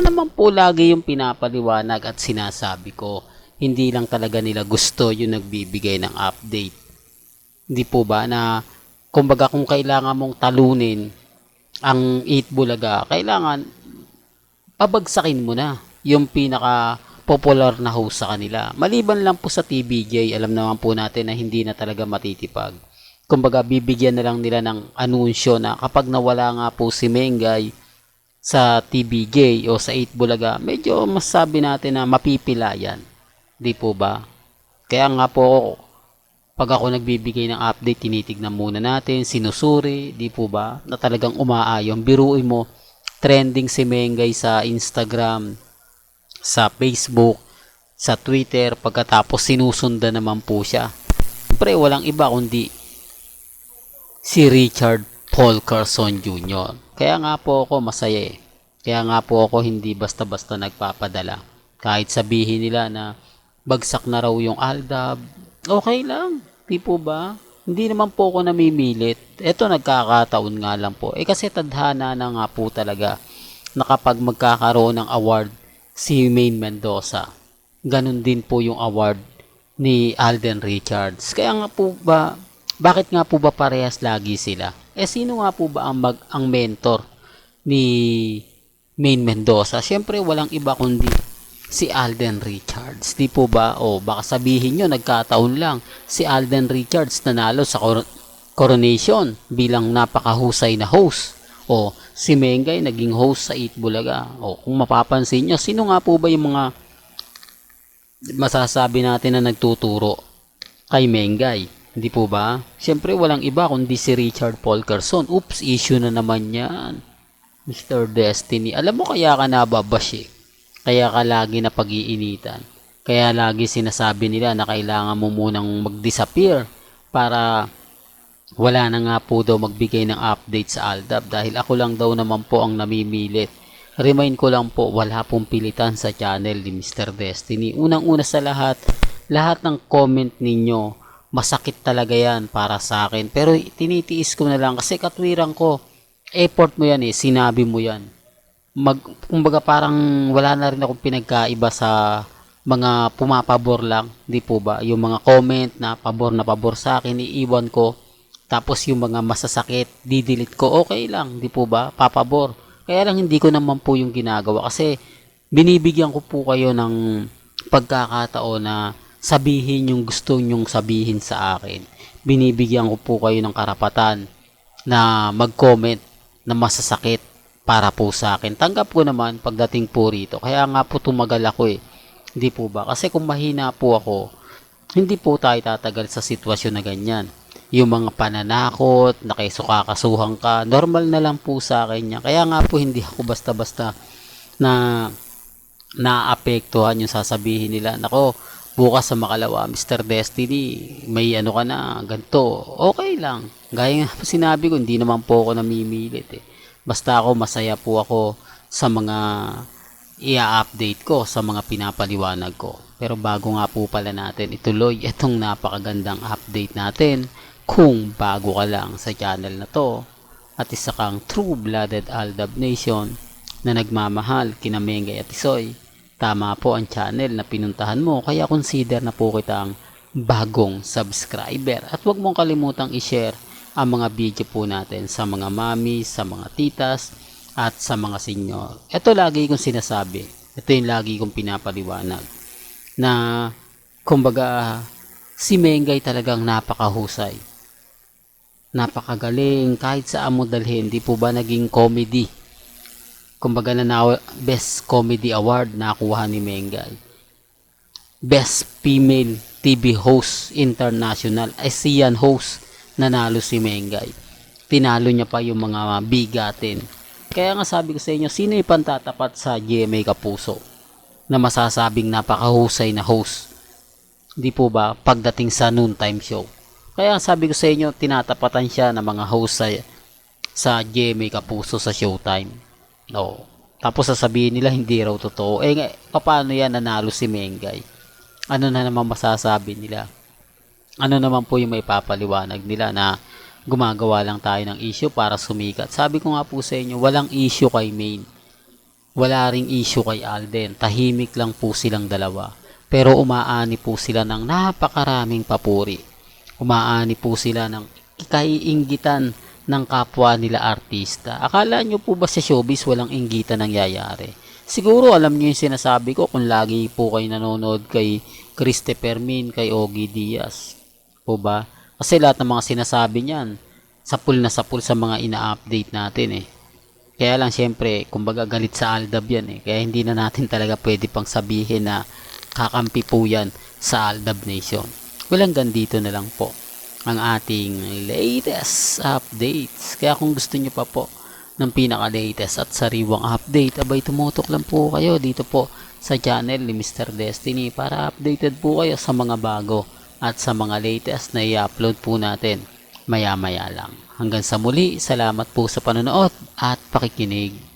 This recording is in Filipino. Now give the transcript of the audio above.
naman po lagi yung pinapaliwanag at sinasabi ko. Hindi lang talaga nila gusto yung nagbibigay ng update. Hindi po ba na kumbaga kung kailangan mong talunin ang 8 Bulaga, kailangan pabagsakin mo na yung pinaka popular na host sa kanila. Maliban lang po sa TBJ, alam naman po natin na hindi na talaga matitipag. Kumbaga, bibigyan na lang nila ng anunsyo na kapag nawala nga po si Mengay sa TBJ o sa 8 Bulaga, medyo masabi natin na mapipila yan. Di po ba? Kaya nga po, pag ako nagbibigay ng update, tinitignan muna natin, sinusuri, di po ba? Na talagang umaayon. Biruin mo, trending si Mengay sa Instagram, sa Facebook, sa Twitter, pagkatapos sinusundan naman po siya. Siyempre, walang iba kundi si Richard Paul Carson Jr. Kaya nga po ako masaya eh. Kaya nga po ako hindi basta-basta nagpapadala. Kahit sabihin nila na bagsak na raw yung Aldab, okay lang. Di po ba? Hindi naman po ako namimilit. Ito nagkakataon nga lang po. Eh kasi tadhana na nga po talaga na kapag magkakaroon ng award si Maine Mendoza. Ganun din po yung award ni Alden Richards. Kaya nga po ba, bakit nga po ba parehas lagi sila? Eh sino nga po ba ang, mag, ang mentor ni Maine Mendoza? Siyempre walang iba kundi si Alden Richards. Di po ba? O baka sabihin nyo, nagkataon lang. Si Alden Richards nanalo sa cor- coronation bilang napakahusay na host. O si Mengay naging host sa Eat Bulaga. O kung mapapansin nyo, sino nga po ba yung mga masasabi natin na nagtuturo kay Mengay? Hindi po ba? Siyempre walang iba kundi si Richard Paul Carson. Oops, issue na naman yan. Mr. Destiny. Alam mo kaya ka nababash eh. Kaya ka lagi na pag-iinitan. Kaya lagi sinasabi nila na kailangan mo munang mag-disappear para wala na nga po daw magbigay ng update sa Aldab dahil ako lang daw naman po ang namimilit. Remind ko lang po, wala pong pilitan sa channel ni Mr. Destiny. Unang-una sa lahat, lahat ng comment ninyo, masakit talaga yan para sa akin. Pero tinitiis ko na lang kasi katwiran ko, effort mo yan eh, sinabi mo yan mag kumbaga parang wala na rin akong pinagkaiba sa mga pumapabor lang, di po ba? Yung mga comment na pabor na pabor sa akin, iiwan ko. Tapos yung mga masasakit, didelete ko, okay lang, di po ba? Papabor. Kaya lang hindi ko naman po yung ginagawa kasi binibigyan ko po kayo ng pagkakataon na sabihin yung gusto nyong sabihin sa akin. Binibigyan ko po kayo ng karapatan na mag-comment na masasakit para po sa akin. Tanggap ko naman pagdating po rito. Kaya nga po tumagal ako eh. Hindi po ba? Kasi kung mahina po ako, hindi po tayo tatagal sa sitwasyon na ganyan. Yung mga pananakot, nakisukakasuhan ka, normal na lang po sa akin yan. Kaya nga po hindi ako basta-basta na naapektuhan yung sasabihin nila. Nako, bukas sa makalawa, Mr. Destiny, may ano ka na, ganito. Okay lang. Gaya nga sinabi ko, hindi naman po ako namimilit eh. Basta ako masaya po ako sa mga i-update ko sa mga pinapaliwanag ko. Pero bago nga po pala natin ituloy itong napakagandang update natin, kung bago ka lang sa channel na to at isa kang true-blooded Aldab Nation na nagmamahal kina Mengay at Isoy, tama po ang channel na pinuntahan mo kaya consider na po kitang bagong subscriber at huwag mong kalimutang i-share ang mga video po natin sa mga mami, sa mga titas, at sa mga senior. Ito lagi kong sinasabi. Ito yung lagi kong pinapaliwanag. Na, kumbaga, si Mengay talagang napakahusay. Napakagaling. Kahit sa mo dalhin, di po ba naging comedy? Kumbaga na Best Comedy Award nakuha ni Mengay. Best Female TV Host International. ASEAN Host nanalo si Mengay. Tinalo niya pa yung mga bigatin. Kaya nga sabi ko sa inyo, sino yung pantatapat sa GMA Kapuso na masasabing napakahusay na host? Di po ba pagdating sa noontime show? Kaya sabi ko sa inyo, tinatapatan siya ng mga host sa, sa GMA Kapuso sa Showtime. No. Tapos sasabihin nila hindi raw totoo. Eh, paano yan nanalo si Mengay? Ano na naman masasabi nila? ano naman po yung may papaliwanag nila na gumagawa lang tayo ng issue para sumikat. Sabi ko nga po sa inyo, walang issue kay main. wala ring issue kay Alden. Tahimik lang po silang dalawa. Pero umaani po sila ng napakaraming papuri. Umaani po sila ng kaiinggitan ng kapwa nila artista. Akala nyo po ba sa showbiz walang inggitan nangyayari? Siguro alam nyo yung sinasabi ko kung lagi po kayo nanonood kay Christopher Min, kay Ogie Diaz. Po ba? Kasi lahat ng mga sinasabi niyan, sapul na sapul sa mga ina-update natin eh. Kaya lang syempre, kumbaga galit sa Aldab yan eh. Kaya hindi na natin talaga pwede pang sabihin na kakampi po yan sa Aldab Nation. Walang dito na lang po ang ating latest updates. Kaya kung gusto nyo pa po ng pinaka-latest at sariwang update, abay tumutok lang po kayo dito po sa channel ni Mr. Destiny para updated po kayo sa mga bago at sa mga latest na i-upload po natin maya-maya lang. Hanggang sa muli, salamat po sa panonood at pakikinig.